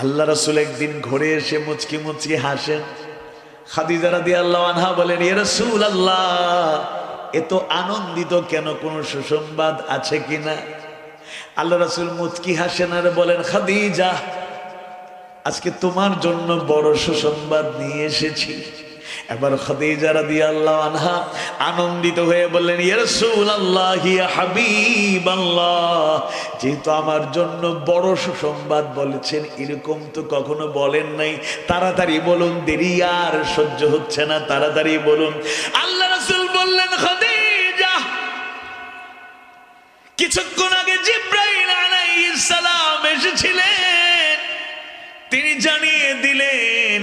আল্লাহ রসুল একদিন ঘরে এসে মুচকি মুচকি হাসেন। খাদিজারা রাদি আল্লাহ আনহা বলেন এ রসুল আল্লাহ এত আনন্দিত কেন? কোন সুসংবাদ আছে কিনা আল্লাহ রসুল মুচকি হাসেন আর বলেন, খাদিজা, আজকে তোমার জন্য বড় সুসংবাদ নিয়ে এসেছি। এবার খাদিজা রাদিয়াল্লাহু আনহা আনন্দিত হয়ে বললেন, ইয়া রাসূলুল্লাহ, ইয়া হাবিবাল্লাহ। যেহেতু আমার জন্য বড় সুসংবাদ বলেছেন, এরকম তো কখনো বলেন নাই। তাড়াতাড়ি বলুন, দেরি আর সহ্য হচ্ছে না, তাড়াতাড়ি বলুন। আল্লাহ রাসূল বললেন, খাদিজা, কিছুক্ষণ আগে জিব্রাইল আলাইহিস সালাম এসেছিলেন। তিনি জানিয়ে দিলেন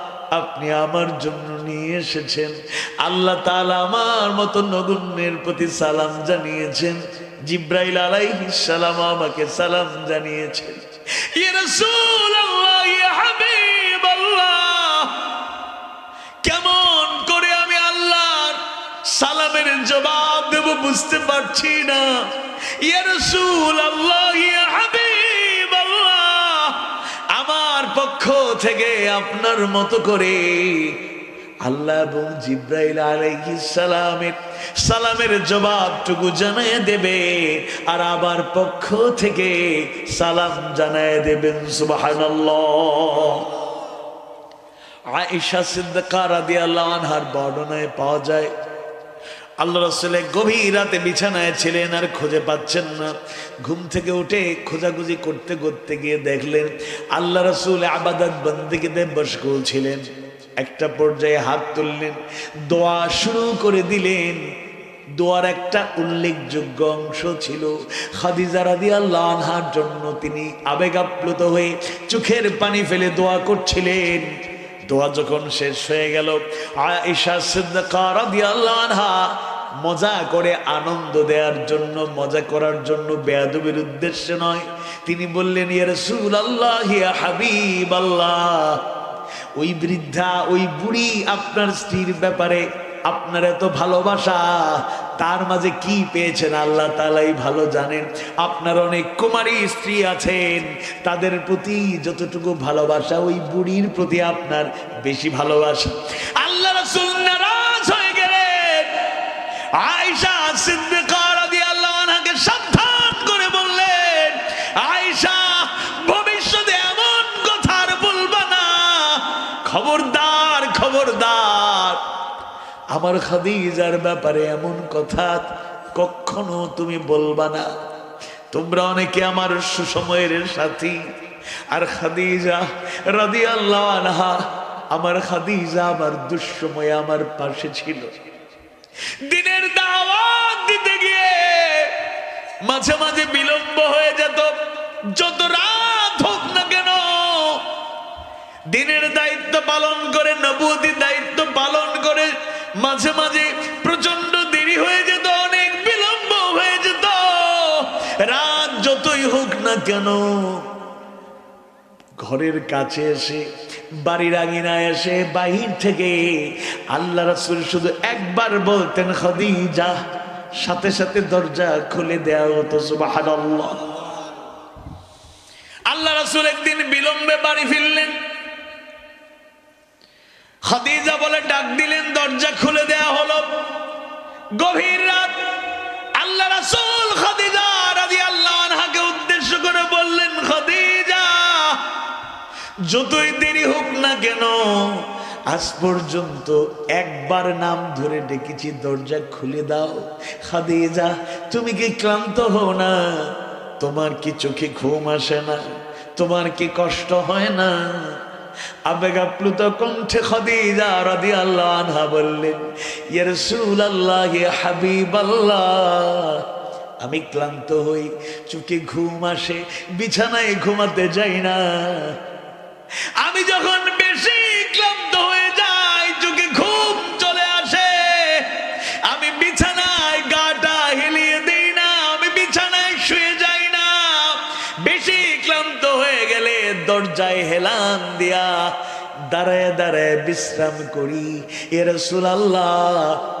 আপনি আমার জন্য নিয়ে এসেছেন। আল্লাহ তাআলা আমার মতো নগণ্যের প্রতি সালাম জানিয়েছেন। জিব্রাইল আলাইহিস সালাম আমাকে সালাম জানিয়েছেন। ইয়া ইয়া কেমন করে আমি আল্লাহর সালামের জবাব দেব বুঝতে পারছি না। ইয়া রাসূল আল্লাহ ইয়া হাবিব পক্ষ থেকে আপনার মতো করে আল্লাহ এবং জিব্রাইল আলাইহিস সালামের সালামের জবাবটুকু জানায় দেবে আর আবার পক্ষ থেকে সালাম জানায় দেবেন, সুবহানাল্লাহ। আয়েশা সিদ্দিকা রাদিয়াল্লাহু আনহার বর্ণনায় পাওয়া যায় আল্লাহ রসুল গভীর রাতে বিছানায় ছিলেন আর খুঁজে পাচ্ছেন না। ঘুম থেকে উঠে খোঁজাখুঁজি করতে করতে গিয়ে দেখলেন আল্লাহ রসুল আবাদত বন্দিকে বসকুল ছিলেন। একটা পর্যায়ে হাত তুললেন, দোয়া শুরু করে দিলেন। দোয়ার একটা উল্লেখযোগ্য অংশ ছিল, খাদিজা রাদি আল্লাহ আনহার জন্য তিনি আবেগাপ্লুত হয়ে চোখের পানি ফেলে দোয়া করছিলেন। দোয়া যখন শেষ হয়ে গেল, আয়েশা সিদ্দিকা রাদিয়াল্লাহু মজা করে আনন্দ দেওয়ার জন্য, মজা করার জন্য বেয়াদবির উদ্দেশ্যে নয়। তিনি বললেন, ইয়া রাসূলুল্লাহ, ইয়া হাবিবাল্লাহ, ওই বৃদ্ধা, ওই বুড়ি আপনার স্ত্রীর ব্যাপারে আপনার এত ভালোবাসা, তার মাঝে কি পেয়েছেন? আল্লাহ তালাই ভালো জানেন। আপনার অনেক কুমারী স্ত্রী আছেন, তাদের প্রতি যতটুকু ভালোবাসা, ওই বুড়ির প্রতি আপনার বেশি ভালোবাসা। আল্লাহ আয়েশা সিদ্দিকা রাদিয়াল্লাহু আনহাকে সাবধান করে বললেন, আয়েশা, ভবিষ্যতে এমন কথা আর বলবা না। খবরদার খবরদার। আমার খাদিজার ব্যাপারে এমন কথা কখনো তুমি বলবা না। তোমরা অনেকে আমার সুসময়ের সাথী। আর খাদিজা রাদি আল্লাহ আনহা, আমার খাদিজা আমার দুঃসময়ে আমার পাশে ছিল। দিনের দাওয়াত দিতে গিয়ে মাঝে মাঝে বিলম্ব হয়ে যেত। যত রাত হোক না কেন, দিনের দায়িত্ব পালন করে নবুতি দায়িত্ব পালন করে মাঝে মাঝে প্রচণ্ড দেরি হয়ে যেত, অনেক বিলম্ব হয়ে যেত। রাত যতই হোক না কেন, ঘরের কাছে এসে বাড়ির আঙিনায় এসে বাহির থেকে আল্লাহ রাসুল শুধু একবার বলতেন, খদিজা, সাথে সাথে দরজা খুলে দেওয়া হতো সুবহানাল্লাহ। আল্লাহ রাসূল একদিন বিলম্বে বাড়ি ফিরলেন। খাদিজা বলে ডাক দিলেন, দরজা খুলে দেয়া হলো। গভীর রাত, আল্লাহ রাসুল খাদিজা যতই দেরি হোক না কেন, আজ পর্যন্ত একবার নাম ধরে ডেকেছি, দরজা খুলে দাও। খাদিজা, তুমি কি ক্লান্ত হও না? তোমার কি চোখে ঘুম আসে না? তোমার কি কষ্ট হয় না? আবেগাপ্লুত কণ্ঠে খদিজা রাদি আল্লাহ আনহা বললেন, ইয়া রাসূলুল্লাহ, ইয়া হাবিবাল্লাহ। আমি ক্লান্ত হই, চোখে ঘুম আসে, বিছানায় ঘুমাতে যাই না। আমি যখন বেশি ক্লান্ত হয়ে যাই, চোখে খুব চলে আসে। আমি বিছানায় গাটা হিলিয়ে দিই না, আমি বিছানায় শুয়ে যাই না। বেশি ক্লান্ত হয়ে গেলে দরজায় হেলান দিয়া দাঁড়ায় দাঁড়ায় বিশ্রাম করি। এর আল্লাহ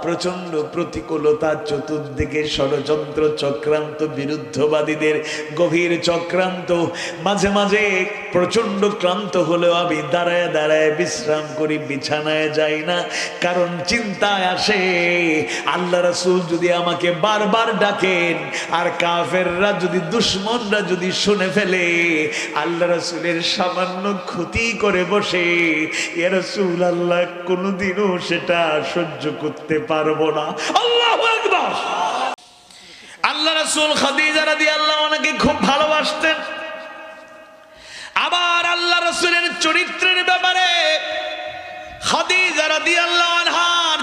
প্রচণ্ড প্রতিকূলতা, চতুর্দিকে ষড়যন্ত্র চক্রান্ত, বিরুদ্ধবাদীদের গভীর চক্রান্ত, মাঝে মাঝে প্রচণ্ড ক্লান্ত হলেও আমি দাঁড়ায় দাঁড়ায় বিশ্রাম করি, বিছানায় যাই না, কারণ চিন্তায় আসে, আল্লাহ রাসূল যদি আমাকে বারবার ডাকেন, আর কাফেররা যদি, দুশ্মনরা যদি শুনে ফেলে, আল্লাহ রাসূলের সামান্য ক্ষতি করে বসে আল্লাহ সেটা সহ্য করতে পারব না। আল্লাহু আল্লাহ আনহাকে খুব ভালোবাসতেন। আবার আল্লাহ রাসূলের চরিত্রের ব্যাপারে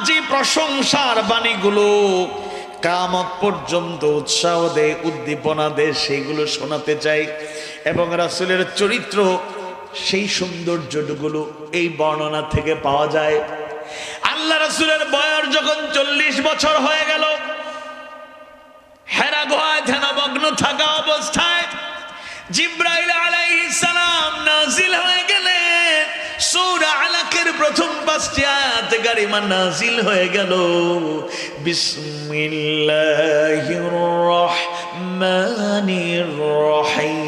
যে প্রশংসার বাণীগুলো কামত পর্যন্ত উৎসাহ দেয়, উদ্দীপনা দেয়, সেগুলো শোনাতে চাই। এবং রাসূলের চরিত্র সেই সৌন্দর্যগুলো এই বর্ণনা থেকে পাওয়া যায়। আল্লাহ রাসূলের বয়স যখন চল্লিশ বছর হয়ে গেল, হেরা গুহায় ধ্যানমগ্ন থাকা অবস্থায় জিব্রাইল আলাইহিস সালাম নাজিল হয়ে সূরা আলাকের প্রথম পাঁচটি নাজিল হয়ে গেল। বিসমিল্লাহির রহমানির রহিম।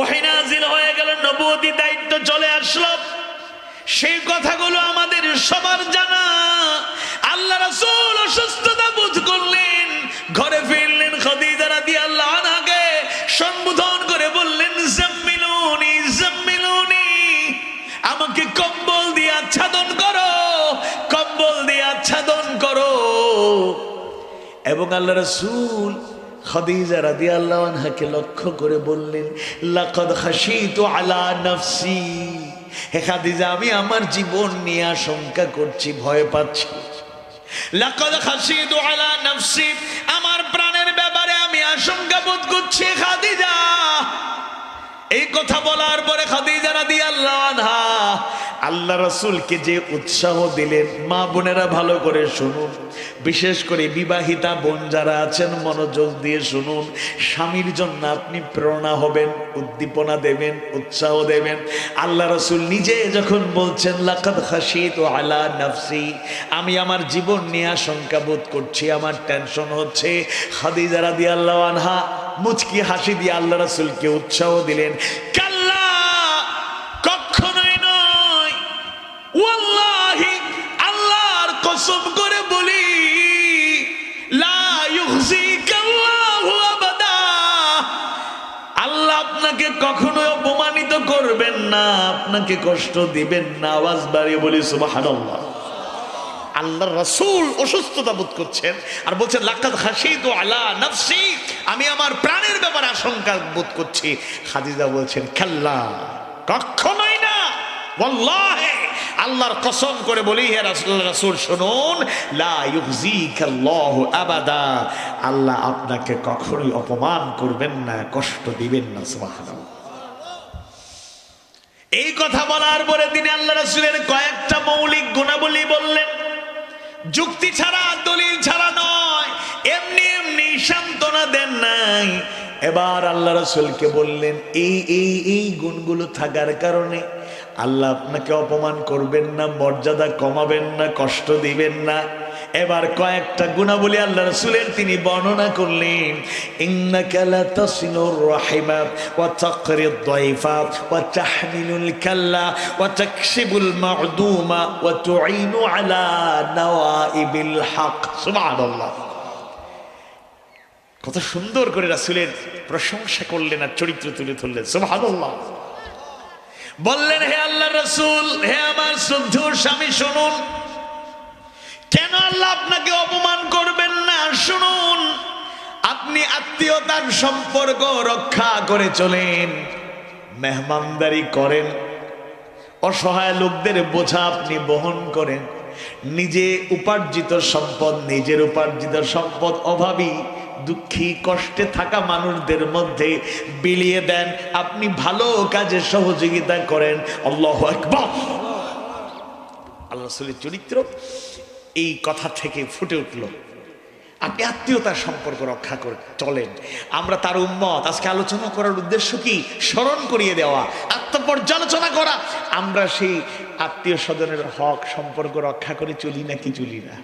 ওহিনাজিল হয়ে গেল নবুয়তি দায়িত্ব চলে আসলো। সেই কথাগুলো আমাদের সবার জানা। আল্লাহ রাসূল অসুস্থতা বোধ করলেন, ঘরে ফিরলেন খাদিজা রাদিয়াল্লাহু আনহাকে সম্বোধন করে বললেন, জাম্মিলুনি জাম্মিলুনি, আমাকে কম্বল দিয়ে আচ্ছাদন করো, কম্বল দিয়ে আচ্ছাদন করো। এবং আল্লাহ রাসূল খাদিজা রাদিয়াল্লাহু আনহাকে লক্ষ্য করে বললেন, লাকাদ তো আলা নাফসি। হে খাদিজা, আমি আমার জীবন নিয়ে আশঙ্কা করছি, ভয় পাচ্ছি। লাকাদ খাশিতু আলা নাফসি। আমার প্রাণের ব্যাপারে আমি আশঙ্কা বোধ করছি, খাদিজা। এই কথা বলার পরে খাদিজা রাদিয়াল্লাহু আনহা আল্লাহ রাসূলকে যে উৎসাহ দিলেন, মা বোনেরা, ভালো করে শুনুন। বিশেষ করে বিবাহিতা বোন যারা আছেন, মনোযোগ দিয়ে শুনুন। স্বামীর জন্য আপনি প্রেরণা হবেন, উদ্দীপনা দেবেন, উৎসাহ দেবেন। আল্লাহ রাসূল নিজে যখন বলছেন, লাকাদ তো আলা নাফসি আমি আমার জীবন নিয়ে আশঙ্কা বোধ করছি, আমার টেনশন হচ্ছে। খাদিজা আল্লাহ আনহা মুচকি হাসি দিয়ে আল্লাহ রসুলকে উৎসাহ দিলেন। কখনো অপমানিত করবেন না, আপনাকে কষ্ট দিবেন না, আওয়াজ বাড়িয়ে বলি, সুবহানাল্লাহ। আল্লাহর রাসূল অসুস্থতা বোধ করছেন আর বলছেন, লাকাদ খাশিতু আলা নাফসি। আমি আমার প্রাণের ব্যাপারে আশঙ্কা বোধ করছি। খাদিজা বলছেন, খাল্লা কখনোই না, ওয়াল্লাহি। আল্লাহর কসম করে বলি, হে রাসূল শুনুন আবাদা। আল্লাহ আপনাকে কখনোই অপমান করবেন না, কষ্ট দিবেন না, সুবহানাল্লাহ। এই কথা বলার পরে তিনি আল্লাহ রাসূলের কয়েকটা মৌলিক গুণাবলী বললেন। যুক্তি ছাড়া, দলিল ছাড়া নয়, এমনি এমনি সান্ত্বনা দেন নাই। এবার আল্লাহ রসুলকে বললেন, এই এই এই গুণগুলো থাকার কারণে আল্লাহ আপনাকে অপমান করবেন না, মর্যাদা কমাবেন না, কষ্ট দিবেন না। এবার কয়েকটা গুণাবলী আল্লাহ রসুলের তিনি বর্ণনা করলেন। কত সুন্দর করে রাসূলের প্রশংসা করলেন আর চরিত্র তুলে ধরলেন। সুবহানাল্লাহ। বললেন, হে আল্লাহ রসুল, হে আমার শ্রদ্ধেয় স্বামী, শুনুন। কেন আল্লাহ আপনাকে অপমান করবেন না? শুনুন, আপনি আত্মীয়তার সম্পর্ক রক্ষা করে চলেন। মেহমানদারি করেন। অসহায় লোকদের বোঝা আপনি বহন করেন। নিজে উপার্জিত সম্পদ, নিজের উপার্জিত সম্পদ অভাবী দুঃখী কষ্টে থাকা মানুষদের মধ্যে বিলিয়ে দেন, আপনি ভালো কাজে সহযোগিতা করেন। আল্লাহ আল্লাহ চরিত্র এই কথা থেকে ফুটে উঠল। আপনি আত্মীয়তার সম্পর্ক রক্ষা করে, চলেন। আমরা তার উম্মত। আজকে আলোচনা করার উদ্দেশ্য কি? স্মরণ করিয়ে দেওয়া, আত্মপর্যালোচনা করা। আমরা সেই আত্মীয় স্বজনের হক সম্পর্ক রক্ষা করে চলি নাকি চলি না?